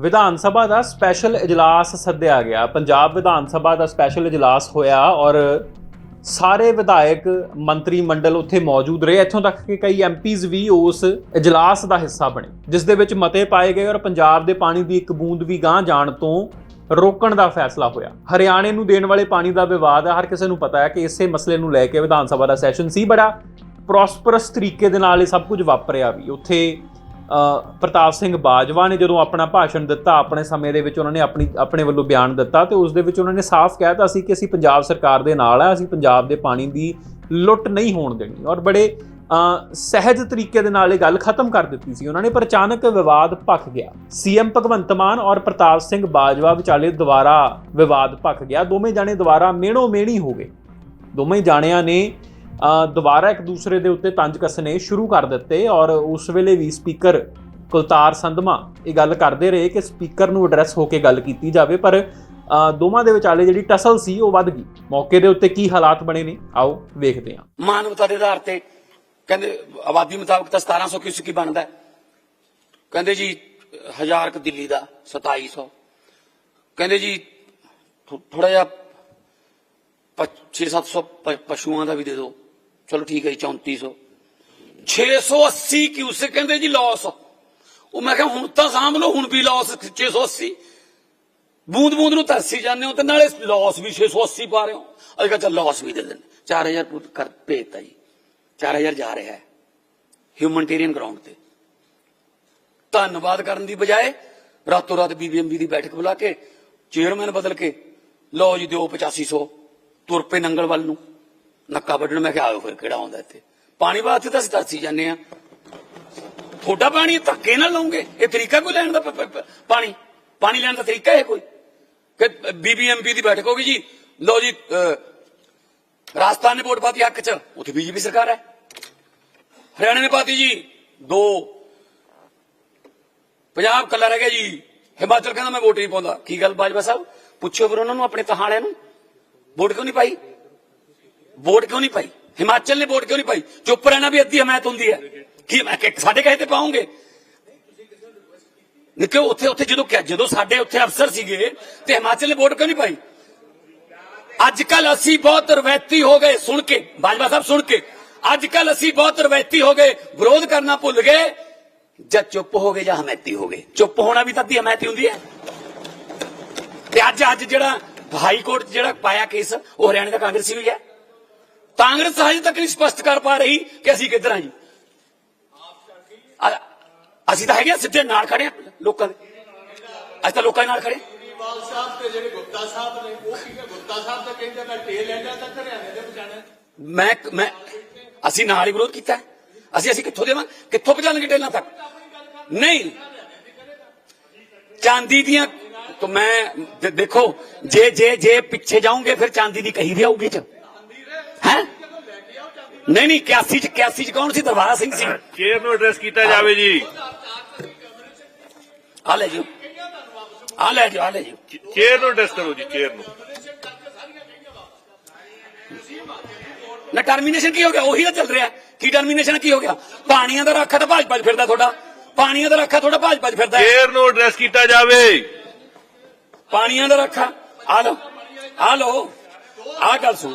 ਵਿਧਾਨ ਸਭਾ ਦਾ special ਇਜਲਾਸ ਸੱਦਿਆ ਗਿਆ। ਪੰਜਾਬ ਵਿਧਾਨ ਸਭਾ ਦਾ ਸਪੈਸ਼ਲ ਇਜਲਾਸ ਹੋਇਆ ਔਰ ਸਾਰੇ ਵਿਧਾਇਕ ਮੰਤਰੀ ਮੰਡਲ ਉੱਥੇ ਮੌਜੂਦ ਰਹੇ। ਇੱਥੋਂ ਤੱਕ ਕਿ ਕਈ ਐਮਪੀਜ਼ ਵੀ ਉਸ ਇਜਲਾਸ ਦਾ ਹਿੱਸਾ ਬਣੇ, ਜਿਸ ਦੇ ਵਿੱਚ ਮਤੇ ਪਾਏ ਗਏ ਔਰ ਪੰਜਾਬ ਦੇ ਪਾਣੀ ਦੀ ਇੱਕ ਬੂੰਦ ਵੀ ਗਾਂਹ ਜਾਣ ਤੋਂ ਰੋਕਣ ਦਾ ਫੈਸਲਾ ਹੋਇਆ। ਹਰਿਆਣੇ ਨੂੰ ਦੇਣ ਵਾਲੇ ਪਾਣੀ ਦਾ ਵਿਵਾਦ ਹੈ ਹਰ ਕਿਸੇ ਨੂੰ ਪਤਾ ਹੈ ਕਿ ਇਸੇ ਮਸਲੇ ਨੂੰ ਲੈ ਕੇ ਵਿਧਾਨ ਸਭਾ ਦਾ ਸੈਸ਼ਨ ਸੀ। ਬੜਾ ਪ੍ਰੋਸਪਰਸ ਤਰੀਕੇ ਦੇ ਨਾਲ ਇਹ ਸਭ ਕੁਝ ਵਾਪਰਿਆ ਵੀ। ਉੱਥੇ ਪ੍ਰਤਾਪ ਸਿੰਘ ਬਾਜਵਾ ਨੇ ਜਦੋਂ ਆਪਣਾ ਭਾਸ਼ਣ ਦਿੱਤਾ, ਆਪਣੇ ਸਮੇਂ ਦੇ ਵਿੱਚ ਉਹਨਾਂ ਨੇ ਆਪਣੀ, ਆਪਣੇ ਵੱਲੋਂ ਬਿਆਨ ਦਿੱਤਾ ਤੇ ਉਸ ਦੇ ਵਿੱਚ ਉਹਨਾਂ ਨੇ ਸਾਫ਼ ਕਹਿਤਾ ਸੀ ਕਿ ਅਸੀਂ ਪੰਜਾਬ ਸਰਕਾਰ ਦੇ ਨਾਲ ਆ, ਅਸੀਂ ਪੰਜਾਬ ਦੇ ਪਾਣੀ ਦੀ ਲੁੱਟ ਨਹੀਂ ਹੋਣ ਦੇਣੀ। ਔਰ ਬੜੇ ਸਹਿਜ ਤਰੀਕੇ ਦੇ ਨਾਲ ਇਹ ਗੱਲ ਖਤਮ ਕਰ ਦਿੱਤੀ ਸੀ। ਉਹਨਾਂ ਨੇ ਪਰ ਅਚਾਨਕ ਵਿਵਾਦ ਭਖ ਗਿਆ। ਸੀਐਮ ਭਗਵੰਤ ਮਾਨ ਔਰ ਪ੍ਰਤਾਪ ਸਿੰਘ ਬਾਜਵਾ ਵਿਚਾਲੇ ਦੁਬਾਰਾ ਵਿਵਾਦ ਭਖ ਗਿਆ। ਦੋਵੇਂ ਜਾਣੇ ਦੁਬਾਰਾ ਮੇਣੋ ਮੇਣੀ ਹੋ ਗਏ। ਦੋਵੇਂ ਜਾਣਿਆਂ ਨੇ ਦੁਬਾਰਾ ਇੱਕ ਦੂਸਰੇ ਦੇ ਉੱਤੇ ਤੰਜ ਕੱਸਣੇ ਸ਼ੁਰੂ ਕਰ ਦਿੱਤੇ ਔਰ ਉਸ ਵੇਲੇ ਵੀ ਸਪੀਕਰ ਕੁਲਤਾਰ ਸੰਧਮਾ ਇਹ ਗੱਲ ਕਰਦੇ ਰਹੇ ਕਿ ਸਪੀਕਰ ਨੂੰ ਐਡਰੈਸ ਹੋ ਕੇ ਗੱਲ ਕੀਤੀ ਜਾਵੇ, ਪਰ ਦੋਵਾਂ ਦੇ ਵਿਚਾਲੇ ਜਿਹੜੀ ਟਸਲ ਸੀ ਉਹ ਵੱਧ ਗਈ। ਮੌਕੇ ਦੇ ਉੱਤੇ ਕੀ ਹਾਲਾਤ ਬਣੇ ਨੇ? ਆਓ ਵੇਖਦੇ ਹਾਂ। ਮਾਨਵਤਾ ਦੇ ਆਧਾਰ ਤੇ ਕਹਿੰਦੇ, ਆਬਾਦੀ ਮੁਤਾਬਕ ਤਾਂ 1700 ਕਿਉਂ ਕੀ ਬਣਦਾ ਕਹਿੰਦੇ ਜੀ, ਹਜ਼ਾਰ ਕ ਦਿੱਲੀ ਦਾ 2700 ਕਹਿੰਦੇ ਜੀ ਥੋੜਾ ਜਿਹਾ 6-700 ਪਸ਼ੂਆਂ ਦਾ ਵੀ ਦੇ ਦਿਓ। ਚਲੋ ਠੀਕ ਹੈ ਜੀ 3400 680 ਕਿਉਂ ਕਹਿੰਦੇ ਜੀ ਲਾਸ ਉਹ ਮੈਂ ਕਿਹਾ ਹੁਣ ਤਾਂ ਸਾਂਭ ਲਓ, ਹੁਣ ਵੀ ਲਾਸ 680 ਬੂੰਦ ਬੂੰਦ ਨੂੰ ਤਰਸੀ ਜਾਂਦੇ ਹੋ ਤੇ ਨਾਲੇ ਲਾਸ ਵੀ 680 ਪਾ ਰਹੇ ਹੋ। ਅਸੀਂ ਕਿਹਾ ਚੱਲ ਲਾਸ ਵੀ ਦੇ ਦਿੰਦੇ। 4000 ਪੁੱਤ ਕਰ ਭੇਜਤਾ ਜੀ। 4000 ਜਾ ਰਿਹਾ ਹੈ। ਹਿਊਮਨਟੇਰੀਅਨ ਗਰਾਊਂਡ ਤੇ। ਧੰਨਵਾਦ ਕਰਨ ਦੀ ਬਜਾਏ ਰਾਤੋਂ ਰਾਤ ਬੀਬੀਐਮਬੀ ਦੀ ਬੈਠਕ ਬੁਲਾ ਕੇ ਚੇਅਰਮੈਨ ਬਦਲ ਕੇ, ਲਓ ਜੀ ਦਿਓ 8500 ਤੁਰ ਪਏ ਨੰਗਲ ਵੱਲ ਨੂੰ। ਨੱਕਾ ਵੱਢਣ, ਮੈਂ ਕਿਹਾ ਆਇਓ ਫਿਰ ਕਿਹੜਾ ਆਉਂਦਾ ਇੱਥੇ? ਪਾਣੀ ਵਾਸਤੇ ਤਾਂ ਅਸੀਂ ਤਰਸੀ ਜਾਂਦੇ ਆ ਥੋੜਾ ਪਾਣੀ ਧੱਕੇ ਨਾਲ ਲਾਉਂਗੇ? ਇਹ ਤਰੀਕਾ ਕੋਈ ਲੈਣ ਦਾ ਪਾਣੀ? ਪਾਣੀ ਲੈਣ ਦਾ ਤਰੀਕਾ ਹੈ ਕੋਈ? ਕਿ ਬੀਬੀਐਮਪੀ ਦੀ ਬੈਠਕ ਹੋਗੀ ਜੀ। ਲਓ ਜੀ ਰਾਜਸਥਾਨ ਨੇ ਵੋਟ ਪਾਤੀ ਹੱਕ ਚ। ਉੱਥੇ ਬੀਜੇਪੀ ਸਰਕਾਰ ਹੈ। ਹਰਿਆਣਾ ਨੇ ਪਾਤੀ ਜੀ, ਦੋ। ਪੰਜਾਬ ਕੱਲਾ ਰਹਿ ਗਿਆ ਜੀ। ਹਿਮਾਚਲ ਕਹਿੰਦਾ ਮੈਂ ਵੋਟ ਨਹੀਂ ਪਾਉਂਦਾ। ਕੀ ਗੱਲ ਬਾਜਵਾ ਸਾਹਿਬ? ਪੁੱਛੋ ਫਿਰ ਉਹਨਾਂ ਨੂੰ, ਆਪਣੇ ਤਹਾਲਿਆਂ ਨੂੰ। ਵੋਟ ਕਿਉਂ ਨਹੀਂ ਪਾਈ? ਵੋਟ ਕਿਉਂ ਨਹੀਂ ਪਾਈ? ਹਿਮਾਚਲ ਨੇ ਵੋਟ ਕਿਉਂ ਨਹੀਂ ਪਾਈ? ਚੁੱਪ ਰਹਿਣਾ ਵੀ ਅੱਧੀ ਹਮਾਇਤ ਹੁੰਦੀ ਹੈ। ਕੀ ਮੈਂ ਸਾਡੇ ਕਹੇ ਤੇ ਪਾਉਂਗੇ? ਨਿੱਕੇ ਉੱਥੇ ਉੱਥੇ ਜਦੋਂ ਜਦੋਂ ਸਾਡੇ ਉੱਥੇ ਅਫਸਰ ਸੀਗੇ ਤੇ ਹਿਮਾਚਲ ਨੇ ਵੋਟ ਕਿਉਂ ਨਹੀਂ ਪਾਈ? ਅੱਜ ਕੱਲ ਅਸੀਂ ਬਹੁਤ ਰਵੈਤੀ ਹੋ ਗਏ। ਸੁਣ ਕੇ, ਬਾਜਵਾ ਸਾਹਿਬ ਸੁਣ ਕੇ। ਅੱਜ ਕੱਲ ਅਸੀਂ ਬਹੁਤ ਰਵੈਤੀ ਹੋ ਗਏ। ਵਿਰੋਧ ਕਰਨਾ ਭੁੱਲ ਗਏ। ਜਾਂ ਚੁੱਪ ਹੋ ਗਏ ਜਾਂ ਹਮੈਤੀ ਹੋ ਗਏ। ਚੁੱਪ ਹੋਣਾ ਵੀ ਤਾਂ ਦੀ ਹਮੈਤੀ ਹੁੰਦੀ ਹੈ। ਤੇ ਅੱਜ ਅੱਜ ਜਿਹੜਾ ਹਾਈ ਕੋਰਟ 'ਚ ਜਿਹੜਾ ਪਾਇਆ ਕੇਸ, ਉਹ ਹਰਿਆਣੇ ਦਾ ਕਾਂਗਰਸੀ ਵੀ ਹੈ। ਕਾਂਗਰਸ ਹਜੇ ਤੱਕ ਨਹੀਂ ਸਪਸ਼ਟ ਕਰ ਪਾ ਰਹੀ ਕਿ ਅਸੀਂ ਕਿੱਧਰ ਹਾਂ ਜੀ ਅ- ਅਸੀਂ ਤਾਂ ਹੈਗੇ ਆ, ਸਿੱਧੇ ਨਾਲ ਖੜੇ ਆ ਲੋਕਾਂ ਦੇ ਅਸੀਂ ਤਾਂ ਲੋਕਾਂ ਦੇ ਨਾਲ ਖੜੇ ਹਾਂ। ਕੇਜਰੀਵਾਲ ਸਾਹਿਬ ਤੇ ਜਿਹੜੇ ਗੁਪਤਾ ਸਾਹਿਬ ਨੇ ਉਹ ਕੀ ਹੈ ਗੁਪਤਾ ਸਾਹਿਬ ਤਾਂ ਕਹਿੰਦੇ ਮੈਂ ਟੇਲ ਐਂਡਾਂ ਤੱਕ ਹਰਿਆਣੇ ਦੇ ਪਹੁੰਚਾਣਾ ਮੈਂ ਮੈਂ ਅਸੀਂ ਨਾਲ ਹੀ ਵਿਰੋਧ ਕੀਤਾ ਹੈ। ਅਸੀਂ ਅਸੀਂ ਕਿੱਥੋਂ ਦੇਵਾਂ ਕਿੱਥੋਂ ਪਹੁੰਚਾਣਗੇ ਟੇਲਾਂ ਤੱਕ ਨਹੀਂ ਚਾਂਦੀ ਦੀਆਂ ਤਾਂ ਮੈਂ ਦੇ- ਦੇਖੋ ਜੇ ਜੇ ਜੇ ਪਿੱਛੇ ਜਾਓਗੇ ਫਿਰ ਚਾਂਦੀ ਦੀ ਕਹੀ ਵੀ ਆਊਗੀ ਚ ਹੈ ਨਹੀਂ ਨਹੀਂ 81 ਚ 81 ਚ ਕੌਣ ਸੀ ਦਰਬਾਰਾ ਸਿੰਘ ਸੀ ਚੇਅਰ ਨੂੰ ਐਡਰੈਸ ਕੀਤਾ ਜਾਵੇ ਜੀ ਆ ਲੈ ਜੀ ਆ ਲੈ ਜੀ ਆ ਲੈ ਜੀ ਚੇਅਰ ਨੂੰ ਐਡਰੈਸ ਕਰੋ ਜੀ ਚੇਅਰ ਨੂੰ ਨਾ ਟਰਮੀਨੇਸ਼ਨ ਕੀ ਹੋ ਗਿਆ ਉਹੀ ਤਾਂ ਚੱਲ ਰਿਹਾ ਕੀ ਟਰਮੀਨੇਸ਼ਨ ਕੀ ਹੋ ਗਿਆ ਪਾਣੀਆਂ ਦਾ ਰੱਖਾ ਤਾਂ ਭਾਜ ਭਾਜ ਫਿਰਦਾ ਤੁਹਾਡਾ। ਪਾਣੀਆਂ ਦਾ ਰੱਖਾ ਤੁਹਾਡਾ ਭਾਜ ਭਾਜ ਫਿਰਦਾ। ਹੈ। ਚੇਅਰ ਨੂੰ ਐਡਰੈਸ ਕੀਤਾ ਜਾਵੇ। ਪਾਣੀਆਂ ਦਾ ਰੱਖਾ। ਆ ਲਓ ਆ ਲਓ। ਆ ਗੱਲ ਸੁਣ।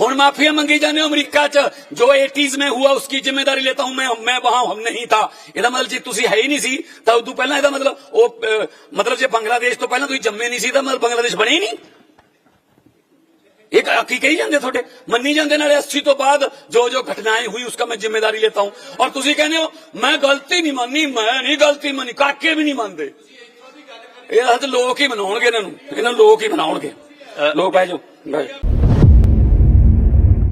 ਹੁਣ माफिया मंगी जाने ਅਮਰੀਕਾ ਚ ਜੋ 80s में हुआ उसकी जिम्मेदारी लेता हूं मैं मैं वहां हम नहीं था ਇਹਦਾ ਮਤਲਬ ਜੇ ਤੁਸੀਂ ਹੈ ਹੀ ਨਹੀਂ ਸੀ ਤਾਂ ਉਦੋਂ ਪਹਿਲਾਂ ਇਹਦਾ ਮਤਲਬ ਉਹ ਮਤਲਬ ਜੇ ਬੰਗਲਾਦੇਸ਼ ਤੋਂ ਪਹਿਲਾਂ ਤੁਸੀਂ ਜੰਮੇ ਨਹੀਂ ਸੀ ਤਾਂ ਮਤਲਬ ਬੰਗਲਾਦੇਸ਼ ਬਣੇ ਨਹੀਂ। एक की कही जाते थोड़े मनी जाते नाले अस्सी तो बाद जो जो घटनाएं हुई उसका मैं जिम्मेदारी लेता हूं और तुम कहने हो मैं गलती नहीं मानी मैं नहीं गलती मानी काके भी नहीं मानते ਇਹ ਹੱਥ ਲੋਕ ਹੀ ਮਨਾਉਣਗੇ ਇਹਨਾਂ ਨੂੰ ਇਹਨਾਂ ਲੋਕ ਹੀ ਮਨਾਉਣਗੇ। ਲੋਕ ਬਹਿ ਜਾਓ।